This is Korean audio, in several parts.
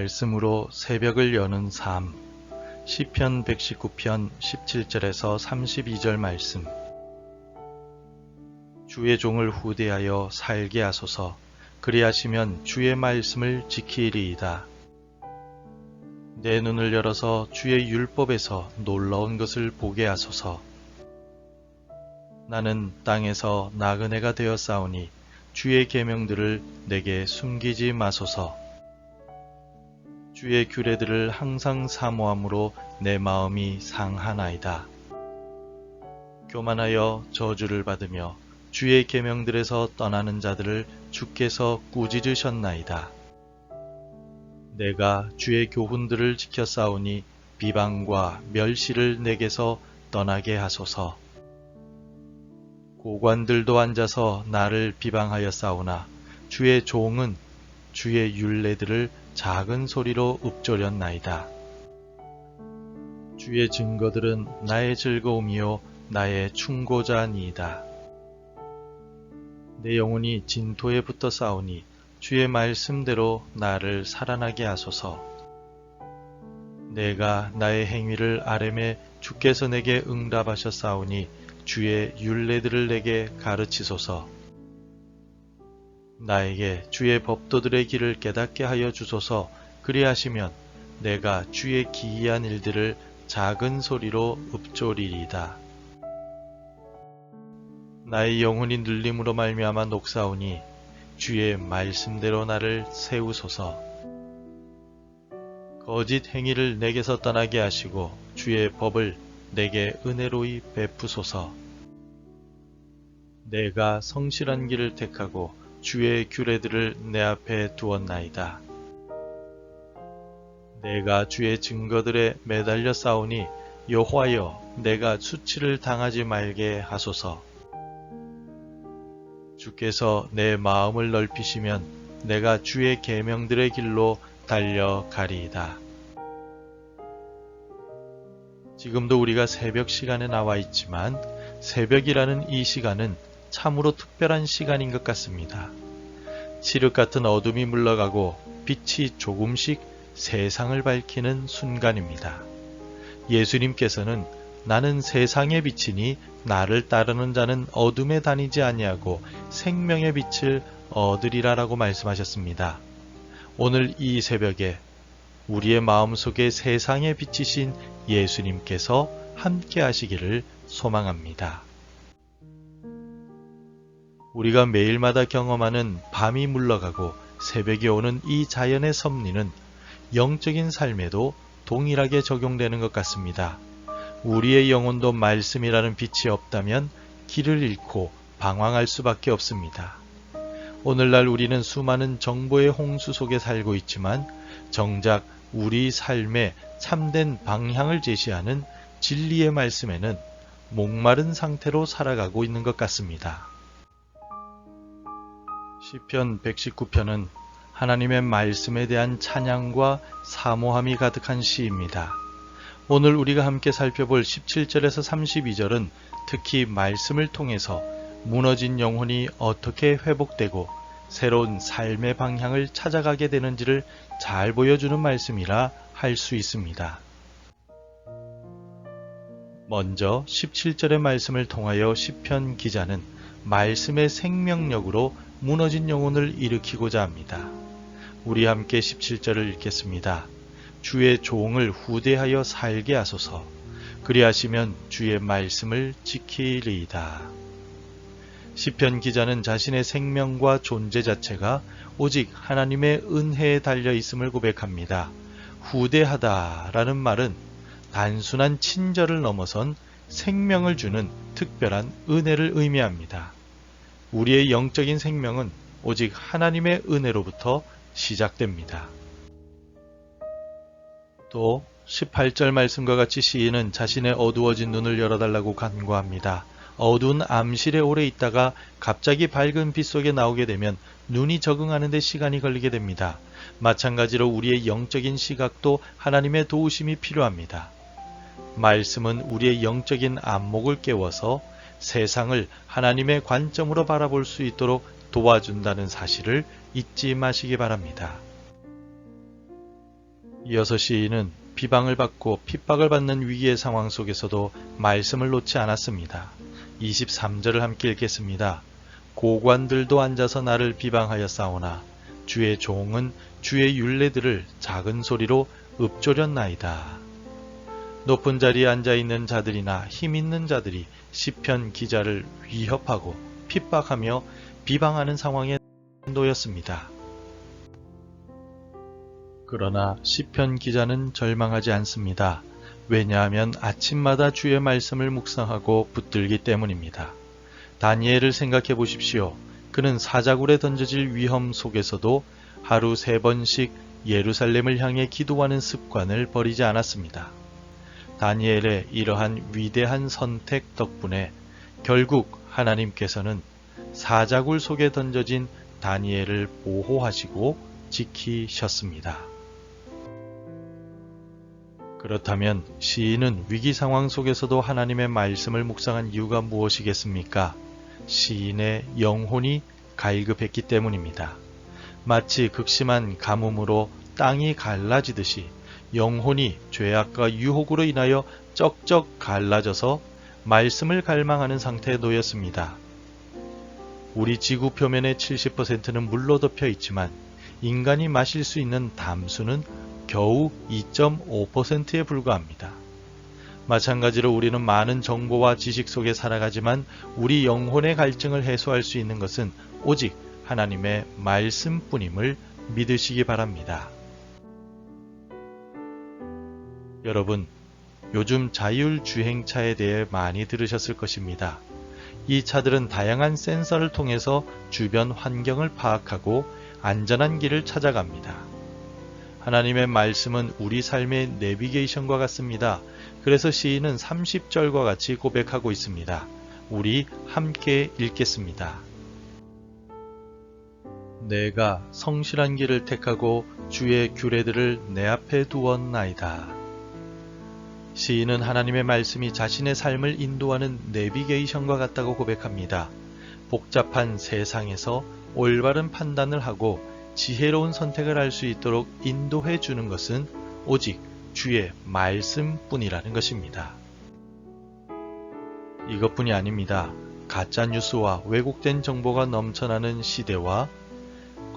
말씀으로 새벽을 여는 삶 시편 119편 17절에서 32절 말씀 주의 종을 후대하여 살게 하소서 그리하시면 주의 말씀을 지키리이다. 내 눈을 열어서 주의 율법에서 놀라운 것을 보게 하소서. 나는 땅에서 나그네가 되어 싸우니 주의 계명들을 내게 숨기지 마소서. 주의 규례들을 항상 사모함으로 내 마음이 상하나이다. 교만하여 저주를 받으며 주의 계명들에서 떠나는 자들을 주께서 꾸짖으셨나이다. 내가 주의 교훈들을 지켜 싸우니 비방과 멸시를 내게서 떠나게 하소서. 고관들도 앉아서 나를 비방하여 싸우나 주의 종은 주의 율례들을 작은 소리로 읊조렸나이다. 주의 증거들은 나의 즐거움이요 나의 충고자니이다. 내 영혼이 진토에 붙어 싸우니 주의 말씀대로 나를 살아나게 하소서. 내가 나의 행위를 아뢰매 주께서 내게 응답하셔 싸우니 주의 율례들을 내게 가르치소서. 나에게 주의 법도들의 길을 깨닫게 하여 주소서. 그리하시면 내가 주의 기이한 일들을 작은 소리로 읊조리리다. 나의 영혼이 눌림으로 말미암아 녹사오니 주의 말씀대로 나를 세우소서. 거짓 행위를 내게서 떠나게 하시고 주의 법을 내게 은혜로이 베푸소서. 내가 성실한 길을 택하고 주의 규례들을 내 앞에 두었나이다. 내가 주의 증거들에 매달려 싸우니 여호와여 내가 수치를 당하지 말게 하소서. 주께서 내 마음을 넓히시면 내가 주의 계명들의 길로 달려가리이다. 지금도 우리가 새벽 시간에 나와 있지만 새벽이라는 이 시간은 참으로 특별한 시간인 것 같습니다. 칠흑 같은 어둠이 물러가고 빛이 조금씩 세상을 밝히는 순간입니다. 예수님께서는 나는 세상의 빛이니 나를 따르는 자는 어둠에 다니지 아니하고 생명의 빛을 얻으리라라고 말씀하셨습니다. 오늘 이 새벽에 우리의 마음속에 세상의 빛이신 예수님께서 함께 하시기를 소망합니다. 우리가 매일마다 경험하는 밤이 물러가고 새벽이 오는 이 자연의 섭리는 영적인 삶에도 동일하게 적용되는 것 같습니다. 우리의 영혼도 말씀이라는 빛이 없다면 길을 잃고 방황할 수밖에 없습니다. 오늘날 우리는 수많은 정보의 홍수 속에 살고 있지만 정작 우리 삶에 참된 방향을 제시하는 진리의 말씀에는 목마른 상태로 살아가고 있는 것 같습니다. 시편 119편은 하나님의 말씀에 대한 찬양과 사모함이 가득한 시입니다. 오늘 우리가 함께 살펴볼 17절에서 32절은 특히 말씀을 통해서 무너진 영혼이 어떻게 회복되고 새로운 삶의 방향을 찾아가게 되는지를 잘 보여주는 말씀이라 할 수 있습니다. 먼저 17절의 말씀을 통하여 시편 기자는 말씀의 생명력으로 무너진 영혼을 일으키고자 합니다. 우리 함께 17절을 읽겠습니다. 주의 종을 후대하여 살게 하소서. 그리하시면 주의 말씀을 지키리이다. 시편 기자는 자신의 생명과 존재 자체가 오직 하나님의 은혜에 달려 있음을 고백합니다. 후대하다라는 말은 단순한 친절을 넘어선 생명을 주는 특별한 은혜를 의미합니다. 우리의 영적인 생명은 오직 하나님의 은혜로부터 시작됩니다. 또 18절 말씀과 같이 시인은 자신의 어두워진 눈을 열어달라고 간구합니다. 어두운 암실에 오래 있다가 갑자기 밝은 빛 속에 나오게 되면 눈이 적응하는 데 시간이 걸리게 됩니다. 마찬가지로 우리의 영적인 시각도 하나님의 도우심이 필요합니다. 말씀은 우리의 영적인 안목을 깨워서 세상을 하나님의 관점으로 바라볼 수 있도록 도와준다는 사실을 잊지 마시기 바랍니다. 이어서 시인은 비방을 받고 핍박을 받는 위기의 상황 속에서도 말씀을 놓지 않았습니다. 23절을 함께 읽겠습니다. 고관들도 앉아서 나를 비방하여 싸우나 주의 종은 주의 윤례들을 작은 소리로 읊조렸나이다. 높은 자리에 앉아 있는 자들이나 힘 있는 자들이 시편 기자를 위협하고 핍박하며 비방하는 상황에 놓였습니다. 그러나 시편 기자는 절망하지 않습니다. 왜냐하면 아침마다 주의 말씀을 묵상하고 붙들기 때문입니다. 다니엘을 생각해 보십시오. 그는 사자굴에 던져질 위험 속에서도 하루 세 번씩 예루살렘을 향해 기도하는 습관을 버리지 않았습니다. 다니엘의 이러한 위대한 선택 덕분에 결국 하나님께서는 사자굴 속에 던져진 다니엘을 보호하시고 지키셨습니다. 그렇다면 시인은 위기 상황 속에서도 하나님의 말씀을 묵상한 이유가 무엇이겠습니까? 시인의 영혼이 갈급했기 때문입니다. 마치 극심한 가뭄으로 땅이 갈라지듯이 영혼이 죄악과 유혹으로 인하여 쩍쩍 갈라져서 말씀을 갈망하는 상태에 놓였습니다. 우리 지구 표면의 70%는 물로 덮여 있지만 인간이 마실 수 있는 담수는 겨우 2.5%에 불과합니다. 마찬가지로 우리는 많은 정보와 지식 속에 살아가지만 우리 영혼의 갈증을 해소할 수 있는 것은 오직 하나님의 말씀뿐임을 믿으시기 바랍니다. 여러분, 요즘 자율주행차에 대해 많이 들으셨을 것입니다. 이 차들은 다양한 센서를 통해서 주변 환경을 파악하고 안전한 길을 찾아갑니다. 하나님의 말씀은 우리 삶의 내비게이션과 같습니다. 그래서 시인은 30절과 같이 고백하고 있습니다. 우리 함께 읽겠습니다. 내가 성실한 길을 택하고 주의 규례들을 내 앞에 두었나이다. 시인은 하나님의 말씀이 자신의 삶을 인도하는 내비게이션과 같다고 고백합니다. 복잡한 세상에서 올바른 판단을 하고 지혜로운 선택을 할 수 있도록 인도해 주는 것은 오직 주의 말씀뿐이라는 것입니다. 이것뿐이 아닙니다. 가짜 뉴스와 왜곡된 정보가 넘쳐나는 시대와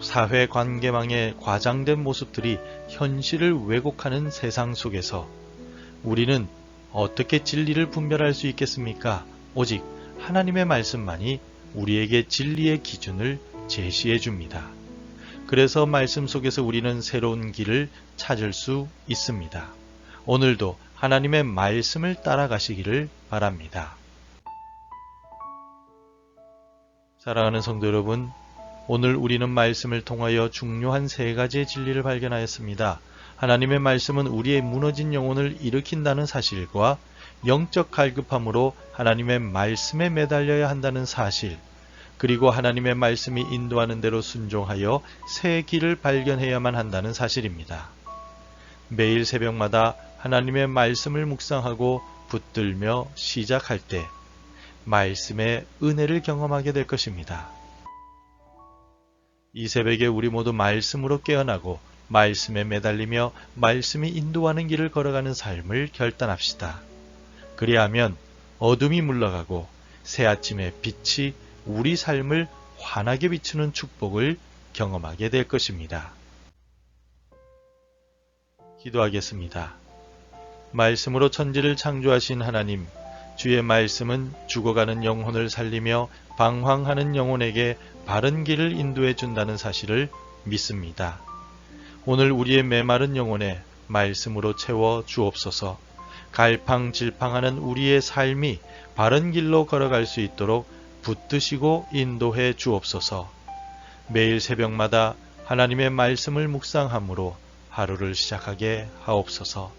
사회 관계망의 과장된 모습들이 현실을 왜곡하는 세상 속에서 우리는 어떻게 진리를 분별할 수 있겠습니까? 오직 하나님의 말씀만이 우리에게 진리의 기준을 제시해 줍니다. 그래서 말씀 속에서 우리는 새로운 길을 찾을 수 있습니다. 오늘도 하나님의 말씀을 따라가시기를 바랍니다. 사랑하는 성도 여러분, 오늘 우리는 말씀을 통하여 중요한 세 가지의 진리를 발견하였습니다. 하나님의 말씀은 우리의 무너진 영혼을 일으킨다는 사실과 영적 갈급함으로 하나님의 말씀에 매달려야 한다는 사실, 그리고 하나님의 말씀이 인도하는 대로 순종하여 새 길을 발견해야만 한다는 사실입니다. 매일 새벽마다 하나님의 말씀을 묵상하고 붙들며 시작할 때 말씀의 은혜를 경험하게 될 것입니다. 이 새벽에 우리 모두 말씀으로 깨어나고 말씀에 매달리며 말씀이 인도하는 길을 걸어가는 삶을 결단합시다. 그리하면 어둠이 물러가고 새 아침의 빛이 우리 삶을 환하게 비추는 축복을 경험하게 될 것입니다. 기도하겠습니다. 말씀으로 천지를 창조하신 하나님, 주의 말씀은 죽어가는 영혼을 살리며 방황하는 영혼에게 바른 길을 인도해 준다는 사실을 믿습니다. 오늘 우리의 메마른 영혼에 말씀으로 채워 주옵소서. 갈팡질팡하는 우리의 삶이 바른 길로 걸어갈 수 있도록 붙드시고 인도해 주옵소서. 매일 새벽마다 하나님의 말씀을 묵상함으로 하루를 시작하게 하옵소서.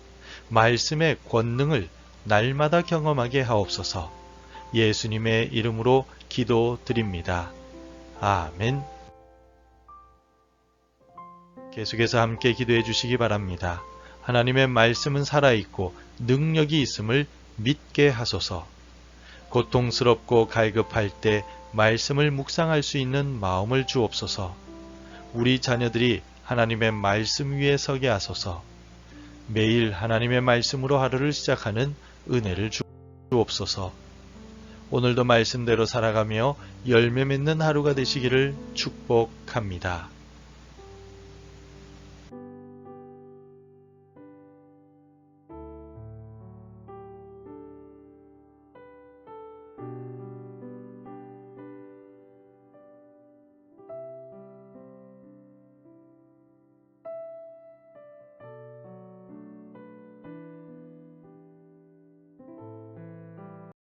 말씀의 권능을 날마다 경험하게 하옵소서. 예수님의 이름으로 기도 드립니다. 아멘. 계속해서 함께 기도해 주시기 바랍니다. 하나님의 말씀은 살아있고 능력이 있음을 믿게 하소서. 고통스럽고 갈급할 때 말씀을 묵상할 수 있는 마음을 주옵소서. 우리 자녀들이 하나님의 말씀 위에 서게 하소서. 매일 하나님의 말씀으로 하루를 시작하는 은혜를 주옵소서. 오늘도 말씀대로 살아가며 열매 맺는 하루가 되시기를 축복합니다.